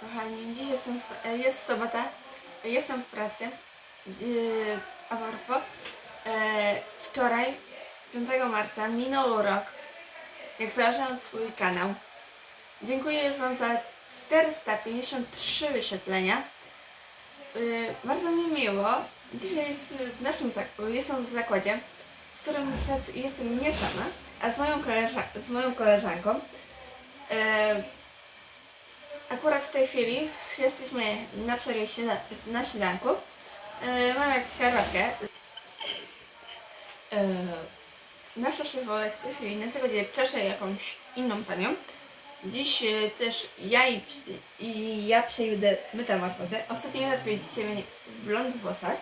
Kochani, dziś jestem w, jest sobota, jestem w pracy. Yy, a propos, e, wczoraj, 5 marca, minął rok, jak założyłam swój kanał. Dziękuję Wam za 453 wyświetlenia. Yy, bardzo mi miło. Dzisiaj jest w naszym jestem w zakładzie, w którym jestem nie sama, a z moją, koleża- z moją koleżanką. E, Akurat w tej chwili jesteśmy na przerwie na śniadanku. E, mamy herbatkę. E, nasza szefowa jest w tej chwili na zawodzie czesze jakąś inną panią. Dziś e, też ja i, i ja przejdę metamorfozę. Ostatni raz widzicie mnie w blond włosach.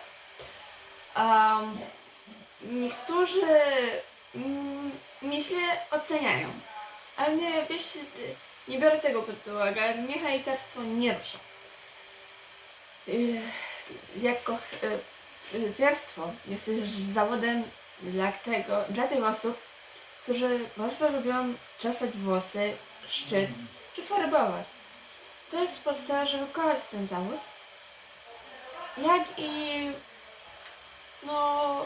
Um, niektórzy mm, mnie źle oceniają, ale nie, wiesz, nie biorę tego pod uwagę. Mnie hejterstwo nie rusza. Yy, Jako yy, fryzjerstwo jest też zawodem dla, tego, dla tych osób, którzy bardzo lubią czesać włosy, szczyt czy farbować. To jest podstawa, żeby kochać ten zawód. Jak i no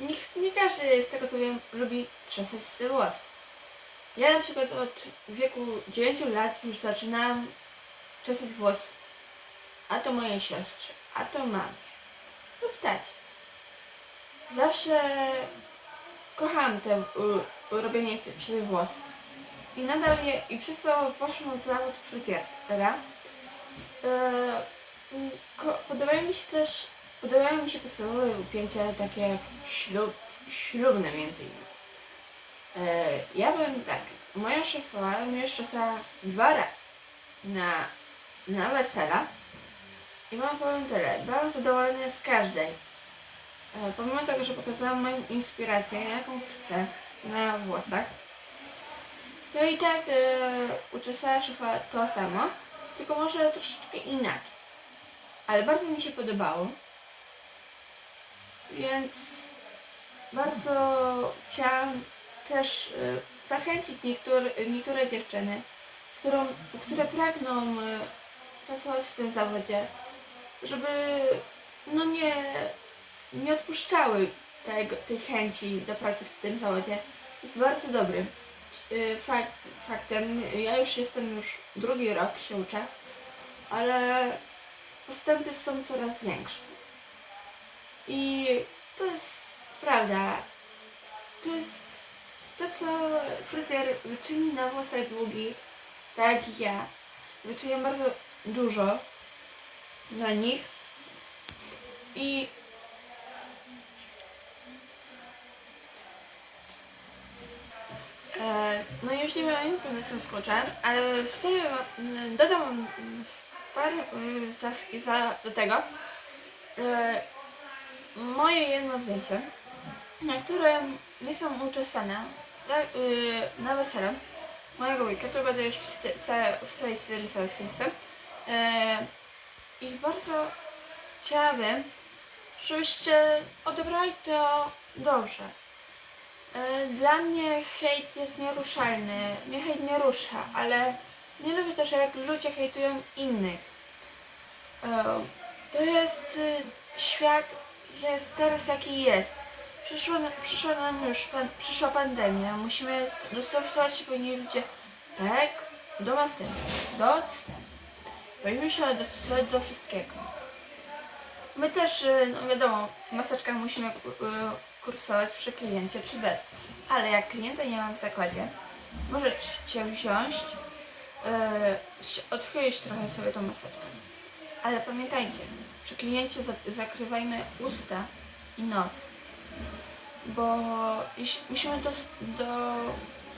nikt, nie każdy z tego co wiem lubi czesać włosy. Ja na przykład od wieku 9 lat już zaczynałam czesać włosy. A to mojej siostrze, a to mamie lub tacie. Zawsze kochałam te robienie przy włosach. I nadal je, i przez to poszłam w zawód fryzjera. Ko- podobają mi się też, podobają mi się podstawowe upięcia takie jak ślub, ślubne między innymi. E, ja byłem tak, moja szefowa mnie czesała dwa razy na, na wesela i mam powiem tyle, byłam zadowolona z każdej. E, pomimo tego, że pokazałam moją inspirację, jaką chcę na włosach, to i tak e, uczesała szefa to samo, tylko może troszeczkę inaczej. Ale bardzo mi się podobało, więc bardzo chciałam też y, zachęcić niektóre, niektóre dziewczyny, którą, które pragną y, pracować w tym zawodzie, żeby no nie, nie odpuszczały tego, tej chęci do pracy w tym zawodzie. Jest bardzo dobry. Y, Fakt, faktem, ja już jestem już drugi rok się uczę, ale postępy są coraz większe. I to jest prawda. Co fryzjer wyczyni na włosach długich, tak jak ja. Wyczyniam bardzo dużo na nich. I e, no już nie pamiętam na czym ale wstaję, mm, dodam parę za, za, do tego e, moje jedno zdjęcie, na którym jestem uczesana na, y, na wesele mojego wujka, to będę już w, w całej stylizacji jestem. E, I bardzo chciałabym, żebyście odebrali to dobrze. E, Dla mnie hejt jest nieruszalny. Mnie hejt nie rusza, ale nie lubię też jak ludzie hejtują innych. E, To jest y, świat jest teraz jaki jest. Przyszło, przyszła nam już pan, przyszła pandemia. Musimy dostosować się powinni ludzie tak do masy, do odstępu. Powinniśmy się dostosować do wszystkiego. My też, y, no wiadomo, w maseczkach musimy y, kursować przy kliencie czy bez. Ale jak klienta nie ma w zakładzie, możecie wziąć, y, się- odchylić trochę sobie tą maseczkę. Ale pamiętajcie, przy kliencie za- zakrywajmy usta i nos. Bo musimy dos, do,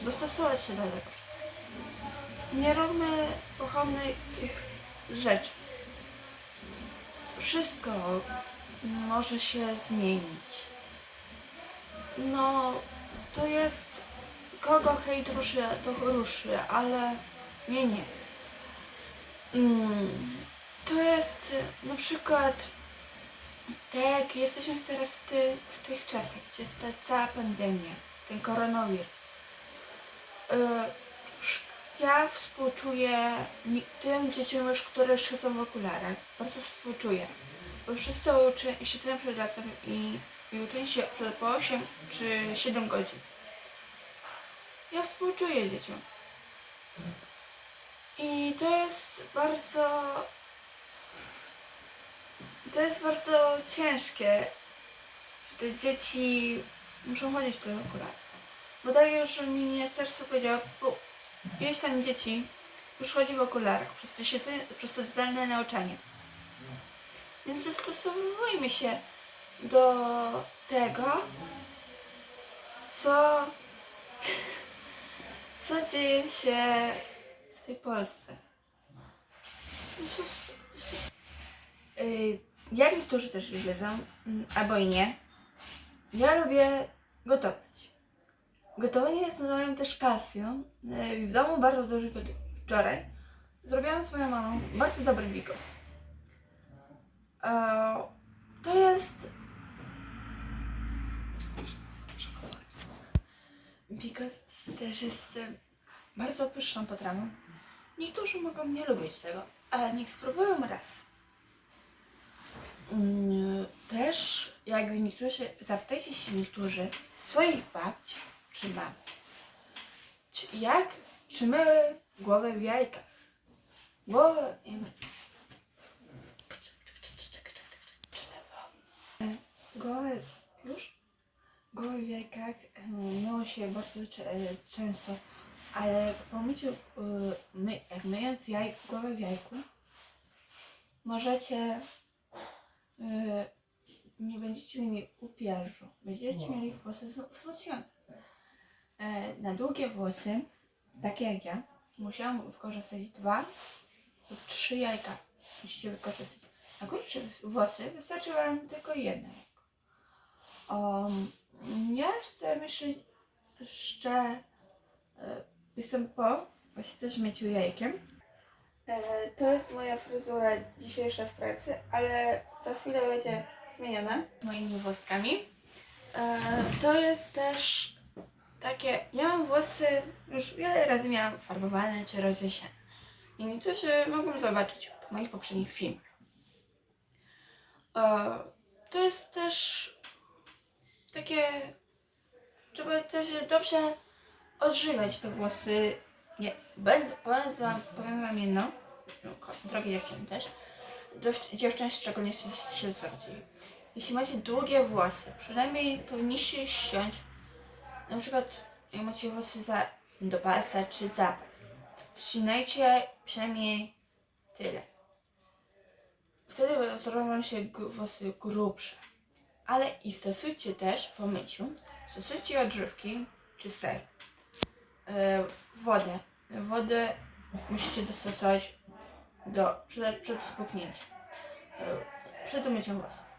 dostosować się do tego. Nie róbmy pochopnych rzeczy. Wszystko może się zmienić. No, to jest kogo hejt ruszy, to ruszy, ale mnie nie. Mm, to jest na przykład tak jesteśmy teraz w, ty, w tych czasach, gdzie jest ta cała pandemia, ten koronawirus. Sz- Ja współczuję tym dzieciom już, które siedzą w okularach. Bardzo współczuję. Bo przez to siedzę przed laptopem i, i uczę się po 8 czy 7 godzin. Ja współczuję dzieciom. I to jest bardzo. To jest bardzo ciężkie, że te dzieci muszą chodzić w tych okularach. Bo tak już mi ministerstwo powiedziało, bo ileś tam dzieci już chodzi w okularach przez to, siedzenie, przez to zdalne nauczanie. Więc dostosowujmy się do tego, co, co dzieje się w tej Polsce. Yy, Jak niektórzy też wiedzą, mm, albo i nie, ja lubię gotować. Gotowanie jest moją też pasją. Yy, W domu bardzo dużo. Wczoraj zrobiłam z moją mamą bardzo dobry bigos. E, To jest... Bigos też jest e, bardzo pyszną potrawą. Niektórzy mogą nie lubić tego, ale niech spróbują raz. Mm, Też, jak niektórzy, zapytajcie się niektórzy swoich babci czy mam. Czy jak trzymały głowę w jajkach? Głowę... Głowę... już? Głowę w jajkach myło się bardzo e, często, ale po myciu, e, my, jak myjąc jaj, głowę w jajku, możecie nie będziecie mieli upierzu, będziecie mieli włosy wzmo- wzmocnione. E, na długie włosy, takie jak ja, musiałam wykorzystać dwa lub trzy jajka. Musicie wykorzystać. Na krótsze włosy wystarczy wam tylko jedno jajko. Um, ja jeszcze myślę, że e, jestem po właśnie też myciu jajkiem. E, to jest moja fryzura dzisiejsza w pracy, ale za chwilę będzie zmieniona moimi włoskami. E, to jest też takie, ja mam włosy, już wiele razy miałam farbowane czy rozjaśniane. I niektórzy mogą zobaczyć po moich poprzednich filmach. E, to jest też takie, trzeba też dobrze odżywiać te włosy. Nie, będę, powiem wam, powiem wam jedno, no, drogie dziewczyny też, dość, dziewczyny szczególnie się zwróci. Jeśli macie długie włosy, przynajmniej powinniście ściąć na przykład jak macie włosy za, do pasa czy zapas, ścinajcie przynajmniej tyle. Wtedy zrobią się włosy grubsze. Ale i stosujcie też po myciu, stosujcie odżywki czy ser. Yy, wodę. Wodę musicie dostosować do, przed, przed spuchnięciem. Yy, przed umyciem włosów.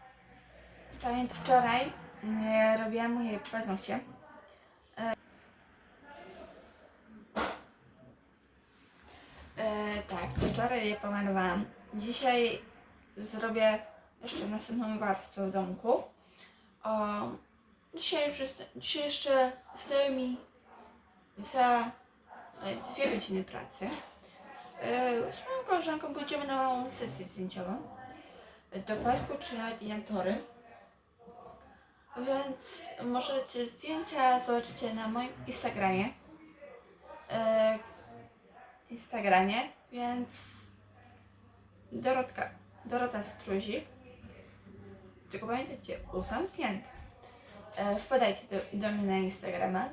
Pamiętam wczoraj yy, robiłam moje paznokcie. E, tak, wczoraj je pomalowałam. Dzisiaj zrobię jeszcze następną warstwę w domku. O, dzisiaj, już jest, dzisiaj jeszcze zostaje mi za e, dwie godziny pracy. E, z moją koleżanką pójdziemy na małą sesję zdjęciową e, do parku czy na tory. Więc możecie zdjęcia zobaczycie na moim Instagramie. E, Instagramie, więc Dorotka, Dorota Struzik. Tylko pamiętajcie, uzamknięte. E, wpadajcie do, do mnie na Instagrama. E,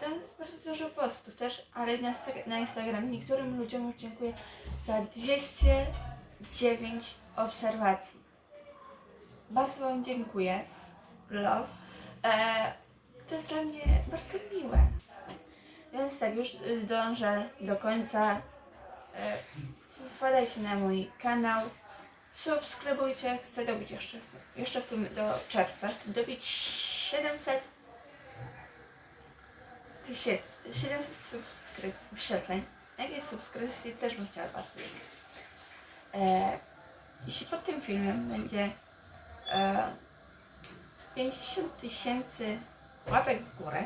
to jest bardzo dużo postów też, ale na, na Instagramie niektórym ludziom już dziękuję za 209 obserwacji. Bardzo Wam dziękuję. Love. E, to jest dla mnie bardzo miłe. Więc tak, już dążę do końca. E, Wpadajcie na mój kanał. Subskrybujcie. Chcę dobić jeszcze, jeszcze w tym do czerwca. Chcę dobić 700 tysięcy, 700 subskryp, wyświetleń. Jakieś subskrypcje też bym chciała bardzo. E, jeśli pod tym filmem będzie e, 50 tysięcy łapek w górę,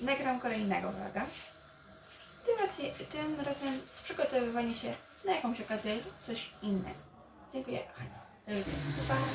nagram kolejnego vloga. tym, tym razem z się na jakąś okazję coś innego. Dziękuję kochani. Do widzenia.